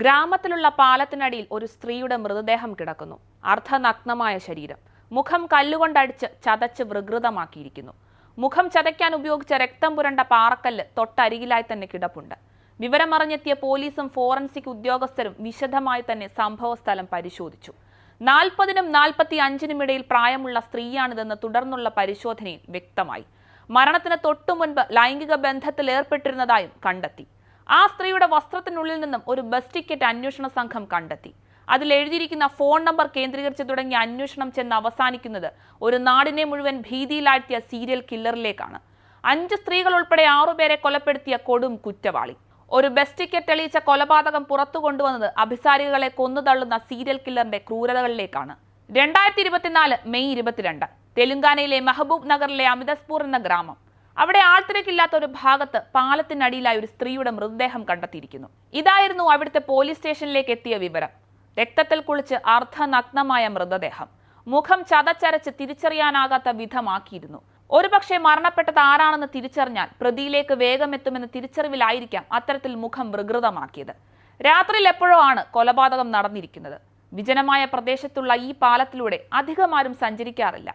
ഗ്രാമത്തിലുള്ള പാലത്തിനടിയിൽ ഒരു സ്ത്രീയുടെ മൃതദേഹം കിടക്കുന്നു. അർദ്ധനഗ്നമായ ശരീരം. മുഖം കല്ലുകൊണ്ടടിച്ച് ചതച്ച് വികൃതമാക്കിയിരിക്കുന്നു. മുഖം ചതയ്ക്കാൻ ഉപയോഗിച്ച രക്തം പുരണ്ട പാറക്കല്ല് തൊട്ടരികിലായി തന്നെ കിടപ്പുണ്ട്. വിവരമറിഞ്ഞെത്തിയ പോലീസും ഫോറൻസിക് ഉദ്യോഗസ്ഥരും വിശദമായി തന്നെ സംഭവസ്ഥലം പരിശോധിച്ചു. നാൽപ്പതിനും നാൽപ്പത്തി അഞ്ചിനും ഇടയിൽ പ്രായമുള്ള സ്ത്രീയാണിതെന്ന് തുടർന്നുള്ള പരിശോധനയിൽ വ്യക്തമായി. മരണത്തിന് തൊട്ടുമുൻപ് ലൈംഗിക ബന്ധത്തിൽ ഏർപ്പെട്ടിരുന്നതായും കണ്ടെത്തി. ആ സ്ത്രീയുടെ വസ്ത്രത്തിനുള്ളിൽ നിന്നും ഒരു ബസ് ടിക്കറ്റ് അന്വേഷണ സംഘം കണ്ടെത്തി. അതിൽ എഴുതിയിരിക്കുന്ന ഫോൺ നമ്പർ കേന്ദ്രീകരിച്ച് തുടങ്ങിയ അന്വേഷണം ചെന്ന് അവസാനിക്കുന്നത് ഒരു നാടിനെ മുഴുവൻ ഭീതിയിലാഴ്ത്തിയ സീരിയൽ കില്ലറിലേക്കാണ്. അഞ്ച് സ്ത്രീകൾ ഉൾപ്പെടെ ആറുപേരെ കൊലപ്പെടുത്തിയ കൊടും കുറ്റവാളി. ഒരു ബസ് ടിക്കറ്റ് തെളിയിച്ച കൊലപാതകം പുറത്തു കൊണ്ടുവന്നത് അഭിസാരികളെ കൊന്നുതള്ളുന്ന സീരിയൽ കില്ലറിന്റെ ക്രൂരതകളിലേക്കാണ്. രണ്ടായിരത്തി ഇരുപത്തിനാല് മെയ് ഇരുപത്തിരണ്ട് തെലുങ്കാനയിലെ മെഹബൂബ് നഗറിലെ അമിതസ്പൂർ എന്ന ഗ്രാമം. അവിടെ ആൾത്തിരക്കില്ലാത്ത ഒരു ഭാഗത്ത് പാലത്തിനടിയിലായി ഒരു സ്ത്രീയുടെ മൃതദേഹം കണ്ടെത്തിയിരിക്കുന്നു. ഇതായിരുന്നു അവിടുത്തെ പോലീസ് സ്റ്റേഷനിലേക്ക് എത്തിയ വിവരം. രക്തത്തിൽ കുളിച്ച് അർദ്ധനഗ്നമായ മൃതദേഹം. മുഖം ചതച്ചരച്ച് തിരിച്ചറിയാനാകാത്ത വിധമാക്കിയിരുന്നു. ഒരുപക്ഷെ മരണപ്പെട്ടത് ആരാണെന്ന് തിരിച്ചറിഞ്ഞാൽ പ്രതിയിലേക്ക് വേഗം എത്തുമെന്ന തിരിച്ചറിവിലായിരിക്കാം അത്തരത്തിൽ മുഖം വികൃതമാക്കിയത്. രാത്രിയിൽ എപ്പോഴോ ആണ് കൊലപാതകം നടന്നിരിക്കുന്നത്. വിജനമായ പ്രദേശത്തുള്ള ഈ പാലത്തിലൂടെ അധികമാരും സഞ്ചരിക്കാറില്ല.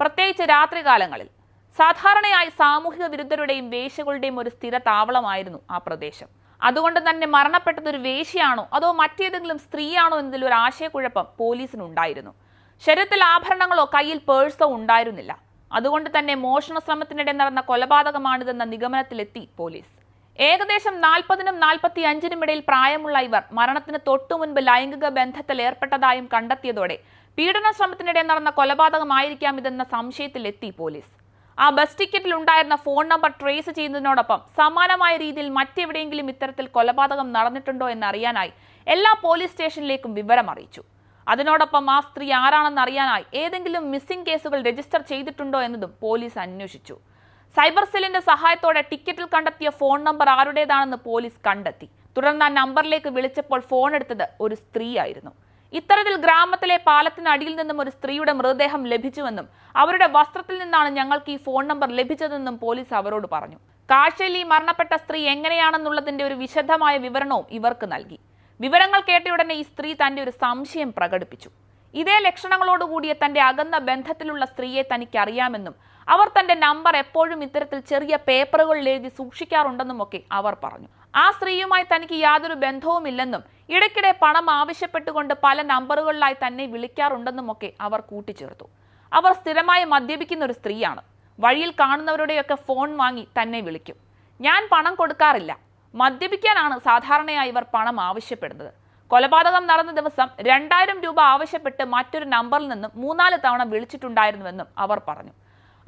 പ്രത്യേകിച്ച് രാത്രികാലങ്ങളിൽ. സാധാരണയായി സാമൂഹിക വിരുദ്ധരുടെയും വേശ്യകളുടെയും ഒരു സ്ഥിര താവളമായിരുന്നു ആ പ്രദേശം. അതുകൊണ്ട് തന്നെ മരണപ്പെട്ടത് ഒരു വേശ്യയാണോ അതോ മറ്റേതെങ്കിലും സ്ത്രീയാണോ എന്നതിൽ ഒരു ആശയക്കുഴപ്പം പോലീസിനുണ്ടായിരുന്നു. ശരീരത്തിൽ ആഭരണങ്ങളോ കയ്യിൽ പേഴ്സോ ഉണ്ടായിരുന്നില്ല. അതുകൊണ്ട് തന്നെ മോഷണ ശ്രമത്തിനിടെ നടന്ന കൊലപാതകമാണിതെന്ന നിഗമനത്തിലെത്തി പോലീസ്. ഏകദേശം നാൽപ്പതിനും നാൽപ്പത്തി അഞ്ചിനും ഇടയിൽ പ്രായമുള്ള ഇവർ മരണത്തിന് തൊട്ടു മുൻപ് ലൈംഗിക ബന്ധത്തിൽ ഏർപ്പെട്ടതായും കണ്ടെത്തിയതോടെ പീഡന ശ്രമത്തിനിടെ നടന്ന കൊലപാതകമായിരിക്കാം ഇതെന്ന സംശയത്തിലെത്തി പോലീസ്. ആ ബസ് ടിക്കറ്റിൽ ഉണ്ടായിരുന്ന ഫോൺ നമ്പർ ട്രേസ് ചെയ്യുന്നതിനോടൊപ്പം സമാനമായ രീതിയിൽ മറ്റെവിടെയെങ്കിലും ഇത്തരത്തിൽ കൊലപാതകം നടന്നിട്ടുണ്ടോ എന്നറിയാനായി എല്ലാ പോലീസ് സ്റ്റേഷനിലേക്കും വിവരം അറിയിച്ചു. അതിനോടൊപ്പം ആ സ്ത്രീ ആരാണെന്ന് അറിയാനായി ഏതെങ്കിലും മിസ്സിംഗ് കേസുകൾ രജിസ്റ്റർ ചെയ്തിട്ടുണ്ടോ എന്നതും പോലീസ് അന്വേഷിച്ചു. സൈബർ സെല്ലിന്റെ സഹായത്തോടെ ടിക്കറ്റിൽ കണ്ടെത്തിയ ഫോൺ നമ്പർ ആരുടേതാണെന്ന് പോലീസ് കണ്ടെത്തി. തുടർന്ന് ആ നമ്പറിലേക്ക് വിളിച്ചപ്പോൾ ഫോൺ എടുത്തത് ഒരു സ്ത്രീയായിരുന്നു ഇത്തരത്തിൽ ഗ്രാമത്തിലെ പാലത്തിനടിയിൽ നിന്നും ഒരു സ്ത്രീയുടെ മൃതദേഹം ലഭിച്ചുവെന്നും അവരുടെ വസ്ത്രത്തിൽ നിന്നാണ് ഞങ്ങൾക്ക് ഈ ഫോൺ നമ്പർ ലഭിച്ചതെന്നും പോലീസ് അവരോട് പറഞ്ഞു. കാഴ്ചയിൽ ഈ മരണപ്പെട്ട സ്ത്രീ എങ്ങനെയാണെന്നുള്ളതിന്റെ ഒരു വിശദമായ വിവരണവും ഇവർക്ക് നൽകി. വിവരങ്ങൾ കേട്ടയുടനെ ഈ സ്ത്രീ തന്റെ ഒരു സംശയം പ്രകടിപ്പിച്ചു. ഇതേ ലക്ഷണങ്ങളോടുകൂടിയ തന്റെ അകന്ന ബന്ധത്തിലുള്ള സ്ത്രീയെ തനിക്ക് അറിയാമെന്നും അവർ തന്റെ നമ്പർ എപ്പോഴും ഇത്തരത്തിൽ ചെറിയ പേപ്പറുകളിൽ എഴുതി സൂക്ഷിക്കാറുണ്ടെന്നും ഒക്കെ അവർ പറഞ്ഞു. ആ സ്ത്രീയുമായി തനിക്ക് യാതൊരു ബന്ധവുമില്ലെന്നും ഇടയ്ക്കിടെ പണം ആവശ്യപ്പെട്ടുകൊണ്ട് പല നമ്പറുകളിലായി തന്നെ വിളിക്കാറുണ്ടെന്നുമൊക്കെ അവർ കൂട്ടിച്ചേർത്തു. അവർ സ്ഥിരമായി മദ്യപിക്കുന്ന ഒരു സ്ത്രീയാണ്. വഴിയിൽ കാണുന്നവരുടെയൊക്കെ ഫോൺ വാങ്ങി തന്നെ വിളിക്കും. ഞാൻ പണം കൊടുക്കാറില്ല. മദ്യപിക്കാനാണ് സാധാരണയായി ഇവർ പണം ആവശ്യപ്പെടുന്നത്. കൊലപാതകം നടന്ന ദിവസം രണ്ടായിരം രൂപ ആവശ്യപ്പെട്ട് മറ്റൊരു നമ്പറിൽ നിന്നും മൂന്നാൽ തവണ വിളിച്ചിട്ടുണ്ടായിരുന്നുവെന്നും അവർ പറഞ്ഞു.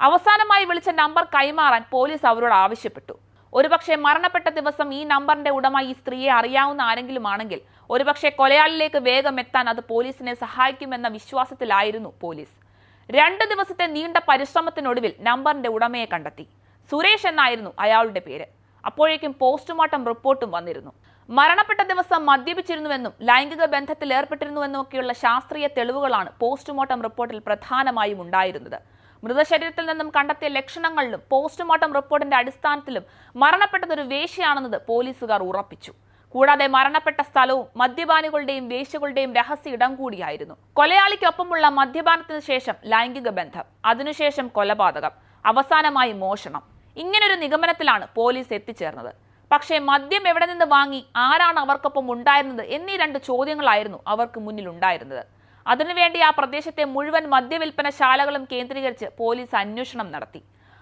അവസാനമായി വിളിച്ച നമ്പർ കൈമാറാൻ പോലീസ് അവരോട് ആവശ്യപ്പെട്ടു. ഒരുപക്ഷെ മരണപ്പെട്ട ദിവസം ഈ നമ്പറിന്റെ ഉടമ ഈ സ്ത്രീയെ അറിയാവുന്ന ആരെങ്കിലും ആണെങ്കിൽ ഒരുപക്ഷെ കൊലയാളിലേക്ക് വേഗം എത്താൻ അത് പോലീസിനെ സഹായിക്കുമെന്ന വിശ്വാസത്തിലായിരുന്നു പോലീസ്. രണ്ട് ദിവസത്തെ നീണ്ട പരിശ്രമത്തിനൊടുവിൽ നമ്പറിന്റെ ഉടമയെ കണ്ടെത്തി. സുരേഷ് എന്നായിരുന്നു അയാളുടെ പേര്. അപ്പോഴേക്കും പോസ്റ്റ്മോർട്ടം റിപ്പോർട്ടും വന്നിരുന്നു. മരണപ്പെട്ട ദിവസം മദ്യപിച്ചിരുന്നുവെന്നും ലൈംഗിക ബന്ധത്തിൽ ഏർപ്പെട്ടിരുന്നുവെന്നും ഒക്കെയുള്ള ശാസ്ത്രീയ തെളിവുകളാണ് പോസ്റ്റ്മോർട്ടം റിപ്പോർട്ടിൽ പ്രധാനമായും ഉണ്ടായിരുന്നത്. മൃതശരീരത്തിൽ നിന്നും കണ്ടെത്തിയ ലക്ഷണങ്ങളിലും പോസ്റ്റ്മോർട്ടം റിപ്പോർട്ടിന്റെ അടിസ്ഥാനത്തിലും മരണപ്പെട്ടത് ഒരു വേശ്യയാണെന്നത് പോലീസുകാർ ഉറപ്പിച്ചു. കൂടാതെ മരണപ്പെട്ട സ്ഥലവും മദ്യപാനികളുടെയും വേശ്യകളുടെയും രഹസ്യ ഇടം കൂടിയായിരുന്നു. കൊലയാളിക്കൊപ്പമുള്ള മദ്യപാനത്തിനു ശേഷം ലൈംഗിക ബന്ധം അതിനുശേഷം കൊലപാതകം അവസാനമായി മോഷണം. ഇങ്ങനൊരു നിഗമനത്തിലാണ് പോലീസ് എത്തിച്ചേർന്നത്. പക്ഷേ മദ്യം എവിടെ നിന്ന് വാങ്ങി ആരാണ് അവർക്കൊപ്പം ഉണ്ടായിരുന്നത് എന്നീ രണ്ട് ചോദ്യങ്ങളായിരുന്നു അവർക്ക് മുന്നിൽ ഉണ്ടായിരുന്നത് അതിനുവേണ്ടി ആ പ്രദേശത്തെ മുഴുവൻ മദ്യവിൽപ്പനശാലകളും കേന്ദ്രീകരിച്ച് പോലീസ് അന്വേഷണം നടത്തി.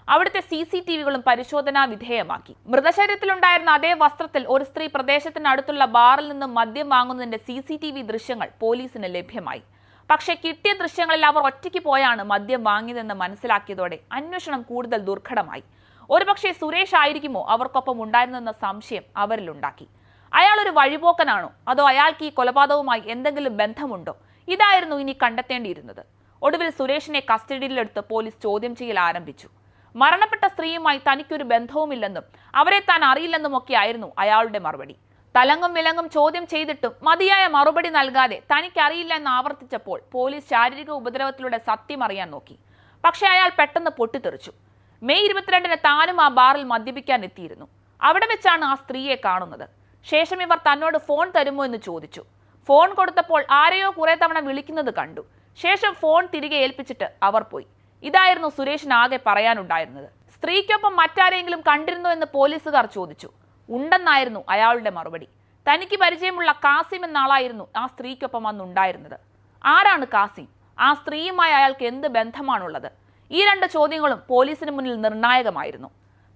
അവിടുത്തെ സി സി ടി വികളും പരിശോധനാ വിധേയമാക്കി. മൃതശരീരത്തിലുണ്ടായിരുന്ന അതേ വസ്ത്രത്തിൽ ഒരു സ്ത്രീ പ്രദേശത്തിനടുത്തുള്ള ബാറിൽ നിന്ന് മദ്യം വാങ്ങുന്നതിന്റെ സി സി ടി വി ദൃശ്യങ്ങൾ പോലീസിന് ലഭ്യമായി. പക്ഷേ കിട്ടിയ ദൃശ്യങ്ങളിൽ അവർ ഒറ്റയ്ക്ക് പോയാണ് മദ്യം വാങ്ങിയതെന്ന് മനസ്സിലാക്കിയതോടെ അന്വേഷണം കൂടുതൽ ദുർഘടമായി. ഒരുപക്ഷെ സുരേഷ് ആയിരിക്കുമോ അവർക്കൊപ്പം ഉണ്ടായിരുന്നെന്ന സംശയം അവരിലുണ്ടാക്കി. അയാൾ ഒരു വഴിപോക്കനാണോ? അതോ അയാൾക്ക് ഈ കൊലപാതകവുമായി എന്തെങ്കിലും ബന്ധമുണ്ടോ? ഇതായിരുന്നു ഇനി കണ്ടെത്തേണ്ടിയിരുന്നത്. ഒടുവിൽ സുരേഷിനെ കസ്റ്റഡിയിലെടുത്ത് പോലീസ് ചോദ്യം ചെയ്യൽ ആരംഭിച്ചു. മരണപ്പെട്ട സ്ത്രീയുമായി തനിക്കൊരു ബന്ധവുമില്ലെന്നും അവരെ താൻ അറിയില്ലെന്നും ഒക്കെയായിരുന്നു അയാളുടെ മറുപടി. തലങ്ങും വിലങ്ങും ചോദ്യം ചെയ്തിട്ടും മതിയായ മറുപടി നൽകാതെ തനിക്കറിയില്ല എന്ന് ആവർത്തിച്ചപ്പോൾ പോലീസ് ശാരീരിക ഉപദ്രവത്തിലൂടെ സത്യം അറിയാൻ നോക്കി. പക്ഷേ അയാൾ പെട്ടെന്ന് പൊട്ടിത്തെറിച്ചു. മെയ് ഇരുപത്തിരണ്ടിന് താനും ആ ബാറിൽ മദ്യപിക്കാൻ എത്തിയിരുന്നു. അവിടെ വെച്ചാണ് ആ സ്ത്രീയെ കാണുന്നത്. ശേഷം ഇവർ തന്നോട് ഫോൺ തരുമോ എന്ന് ചോദിച്ചു. ഫോൺ കൊടുത്തപ്പോൾ ആരെയോ കുറെ തവണ വിളിക്കുന്നത് കണ്ടു. ശേഷം ഫോൺ തിരികെ ഏൽപ്പിച്ചിട്ട് അവർ പോയി. ഇതായിരുന്നു സുരേഷിന് ആകെ പറയാനുണ്ടായിരുന്നത്. സ്ത്രീക്കൊപ്പം മറ്റാരെങ്കിലും കണ്ടിരുന്നോ എന്ന് പോലീസുകാർ ചോദിച്ചു. ഉണ്ടെന്നായിരുന്നു അയാളുടെ മറുപടി. തനിക്ക് പരിചയമുള്ള കാസിം എന്ന ആളായിരുന്നു ആ സ്ത്രീക്കൊപ്പം അന്നുണ്ടായിരുന്നത്. ആരാണ് കാസിം? ആ സ്ത്രീയുമായി അയാൾക്ക് എന്ത് ബന്ധമാണുള്ളത്? ഈ രണ്ട് ചോദ്യങ്ങളും പോലീസിന് മുന്നിൽ നിർണായകമായിരുന്നു.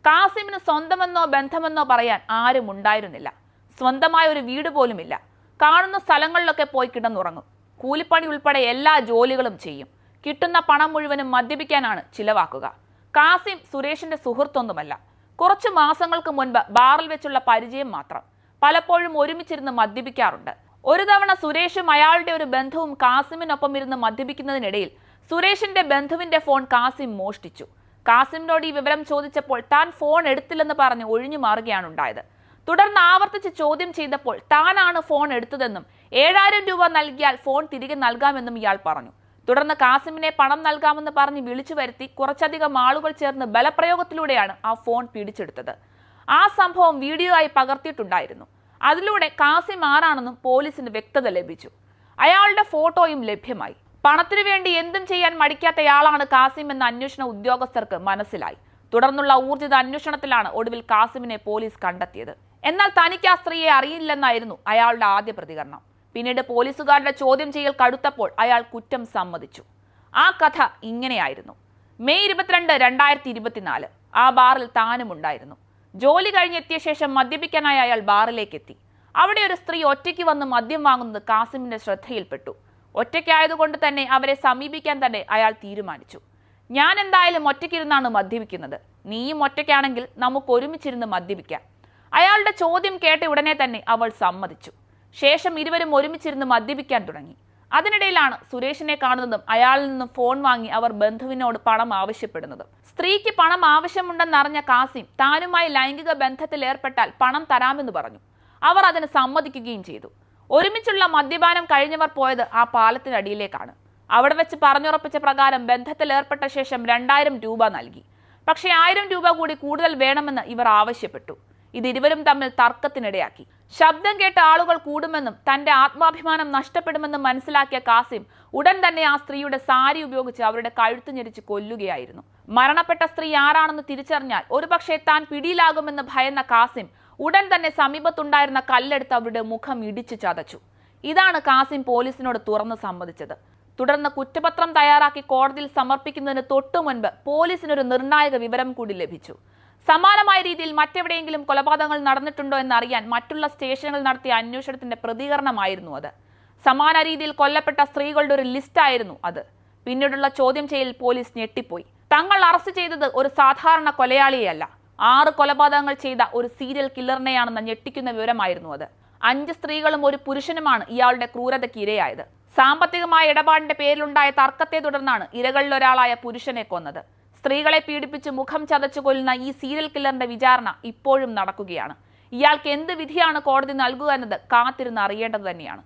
കാസിമിന് സ്വന്തമെന്നോ ബന്ധമെന്നോ പറയാൻ ആരും ഉണ്ടായിരുന്നില്ല. സ്വന്തമായ ഒരു വീട് പോലുമില്ല. കാണുന്ന സ്ഥലങ്ങളിലൊക്കെ പോയി കിടന്നുറങ്ങും. കൂലിപ്പണി ഉൾപ്പെടെ എല്ലാ ജോലികളും ചെയ്യും. കിട്ടുന്ന പണം മുഴുവനും മദ്യപിക്കാനാണ് ചിലവാക്കുക. കാസിം സുരേഷിന്റെ സുഹൃത്തൊന്നുമല്ല. കുറച്ച് മാസങ്ങൾക്ക് മുൻപ് ബാറിൽ വെച്ചുള്ള പരിചയം മാത്രം. പലപ്പോഴും ഒരുമിച്ചിരുന്ന് മദ്യപിക്കാറുണ്ട്. ഒരു തവണ സുരേഷും അയാളുടെ ഒരു ബന്ധുവും കാസിമിനൊപ്പം ഇരുന്ന് മദ്യപിക്കുന്നതിനിടയിൽ സുരേഷിന്റെ ബന്ധുവിന്റെ ഫോൺ കാസിം മോഷ്ടിച്ചു. കാസിമിനോട് ഈ വിവരം ചോദിച്ചപ്പോൾ താൻ ഫോൺ എടുത്തില്ലെന്ന് പറഞ്ഞ് ഒഴിഞ്ഞു മാറുകയാണ് ഉണ്ടായത്. തുടർന്ന് ആവർത്തിച്ച് ചോദ്യം ചെയ്തപ്പോൾ താനാണ് ഫോൺ എടുത്തതെന്നും ഏഴായിരം രൂപ നൽകിയാൽ ഫോൺ തിരികെ നൽകാമെന്നും ഇയാൾ പറഞ്ഞു. തുടർന്ന് കാസിമിനെ പണം നൽകാമെന്ന് പറഞ്ഞ് വിളിച്ചു വരുത്തി കുറച്ചധികം ആളുകൾ ചേർന്ന് ബലപ്രയോഗത്തിലൂടെയാണ് ആ ഫോൺ പിടിച്ചെടുത്തത്. ആ സംഭവം വീഡിയോ ആയി പകർത്തിയിട്ടുണ്ടായിരുന്നു. അതിലൂടെ കാസിം ആരാണെന്നും പോലീസിന് വ്യക്തത ലഭിച്ചു. അയാളുടെ ഫോട്ടോയും ലഭ്യമായി. പണത്തിനു വേണ്ടി എന്തും ചെയ്യാൻ മടിക്കാത്തയാളാണ് കാസിം എന്ന അന്വേഷണ ഉദ്യോഗസ്ഥർക്ക് മനസ്സിലായി. തുടർന്നുള്ള ഊർജിത അന്വേഷണത്തിലാണ് ഒടുവിൽ കാസിമിനെ പോലീസ് കണ്ടെത്തിയത്. എന്നാൽ തനിക്ക് ആ സ്ത്രീയെ അറിയില്ലെന്നായിരുന്നു അയാളുടെ ആദ്യ പ്രതികരണം. പിന്നീട് പോലീസുകാരുടെ ചോദ്യം ചെയ്യൽ കടുത്തപ്പോൾ അയാൾ കുറ്റം സമ്മതിച്ചു. ആ കഥ ഇങ്ങനെയായിരുന്നു. മെയ് ഇരുപത്തിരണ്ട് രണ്ടായിരത്തി ഇരുപത്തിനാല് ആ ബാറിൽ താനും ഉണ്ടായിരുന്നു. ജോലി കഴിഞ്ഞെത്തിയ ശേഷം മദ്യപിക്കാനായി അയാൾ ബാറിലേക്ക് എത്തി അവിടെ ഒരു സ്ത്രീ ഒറ്റയ്ക്ക് വന്ന് മദ്യം വാങ്ങുന്നത് കാസിമിന്റെ ശ്രദ്ധയിൽപ്പെട്ടു. ഒറ്റയ്ക്കായതുകൊണ്ട് തന്നെ അവരെ സമീപിക്കാൻ തന്നെ അയാൾ തീരുമാനിച്ചു. ഞാൻ എന്തായാലും ഒറ്റയ്ക്കിരുന്നാണ് മദ്യപിക്കുന്നത്. നീയും ഒറ്റയ്ക്കാണെങ്കിൽ നമുക്ക് ഒരുമിച്ചിരുന്ന് മദ്യപിക്കാം. അയാളുടെ ചോദ്യം കേട്ട ഉടനെ തന്നെ അവൾ സമ്മതിച്ചു. ശേഷം ഇരുവരും ഒരുമിച്ചിരുന്ന് മദ്യപിക്കാൻ തുടങ്ങി. അതിനിടയിലാണ് സുരേഷിനെ കാണുന്നതും അയാളിൽ നിന്നും ഫോൺ വാങ്ങി അവർ ബന്ധുവിനോട് പണം ആവശ്യപ്പെടുന്നതും. സ്ത്രീക്ക് പണം ആവശ്യമുണ്ടെന്നറിഞ്ഞ കാസിം താനുമായി ലൈംഗിക ബന്ധത്തിൽ ഏർപ്പെട്ടാൽ പണം തരാമെന്ന് പറഞ്ഞു. അവർ അതിന് സമ്മതിക്കുകയും ചെയ്തു. ഒരുമിച്ചുള്ള മദ്യപാനം കഴിഞ്ഞവർ പോയത് ആ പാലത്തിനടിയിലേക്കാണ് അവിടെ വെച്ച് പറഞ്ഞുറപ്പിച്ച പ്രകാരം ബന്ധത്തിൽ ഏർപ്പെട്ട ശേഷം രണ്ടായിരം രൂപ നൽകി. പക്ഷേ ആയിരം രൂപ കൂടി കൂടുതൽ വേണമെന്ന് ഇവർ ആവശ്യപ്പെട്ടു. ഇത് ഇരുവരും തമ്മിൽ തർക്കത്തിനിടയാക്കി. ശബ്ദം കേട്ട ആളുകൾ കൂടുമെന്നും തന്റെ ആത്മാഭിമാനം നഷ്ടപ്പെടുമെന്നും മനസ്സിലാക്കിയ കാസിം ഉടൻ തന്നെ ആ സ്ത്രീയുടെ സാരി ഉപയോഗിച്ച് അവരുടെ കഴുത്ത് ഞെരിച്ച് കൊല്ലുകയായിരുന്നു. മരണപ്പെട്ട സ്ത്രീ ആരാണെന്ന് തിരിച്ചറിഞ്ഞാൽ ഒരുപക്ഷെ താൻ പിടിയിലാകുമെന്ന് ഭയന്ന കാസിം ഉടൻ തന്നെ സമീപത്തുണ്ടായിരുന്ന കല്ലെടുത്ത് അവരുടെ മുഖം ഇടിച്ചു ചതച്ചു. ഇതാണ് കാസിം പോലീസിനോട് തുറന്നു സമ്മതിച്ചത്. തുടർന്ന് കുറ്റപത്രം തയ്യാറാക്കി കോടതിയിൽ സമർപ്പിക്കുന്നതിന് തൊട്ടു മുൻപ് പോലീസിനൊരു നിർണായക വിവരം കൂടി ലഭിച്ചു. സമാനമായ രീതിയിൽ മറ്റെവിടെയെങ്കിലും കൊലപാതകങ്ങൾ നടന്നിട്ടുണ്ടോ എന്ന് അറിയാൻ മറ്റുള്ള സ്റ്റേഷനുകൾ നടത്തിയ അന്വേഷണത്തിന്റെ പ്രതികരണമായിരുന്നു അത്. സമാന രീതിയിൽ കൊല്ലപ്പെട്ട സ്ത്രീകളുടെ ഒരു ലിസ്റ്റായിരുന്നു അത്. പിന്നീടുള്ള ചോദ്യം ചെയ്യൽ പോലീസ് ഞെട്ടിപ്പോയി. തങ്ങൾ അറസ്റ്റ് ചെയ്തത് ഒരു സാധാരണ കൊലയാളിയല്ല ആറ് കൊലപാതകങ്ങൾ ചെയ്ത ഒരു സീരിയൽ കില്ലറിനെയാണെന്ന ഞെട്ടിക്കുന്ന വിവരമായിരുന്നു അത്. അഞ്ച് സ്ത്രീകളും ഒരു പുരുഷനുമാണ് ഇയാളുടെ ക്രൂരതയ്ക്ക് ഇരയായത്. സാമ്പത്തികമായ ഇടപാടിന്റെ പേരിലുണ്ടായ തർക്കത്തെ തുടർന്നാണ് ഇരകളിലൊരാളായ പുരുഷനെ കൊന്നത്. സ്ത്രീകളെ പീഡിപ്പിച്ച് മുഖം ചതച്ചു കൊല്ലുന്ന ഈ സീരിയൽ കില്ലറിന്റെ വിചാരണ ഇപ്പോഴും നടക്കുകയാണ്. ഇയാൾക്ക് എന്ത് വിധിയാണ് കോടതി നൽകുക എന്നത് കാത്തിരുന്ന് അറിയേണ്ടത് തന്നെയാണ്.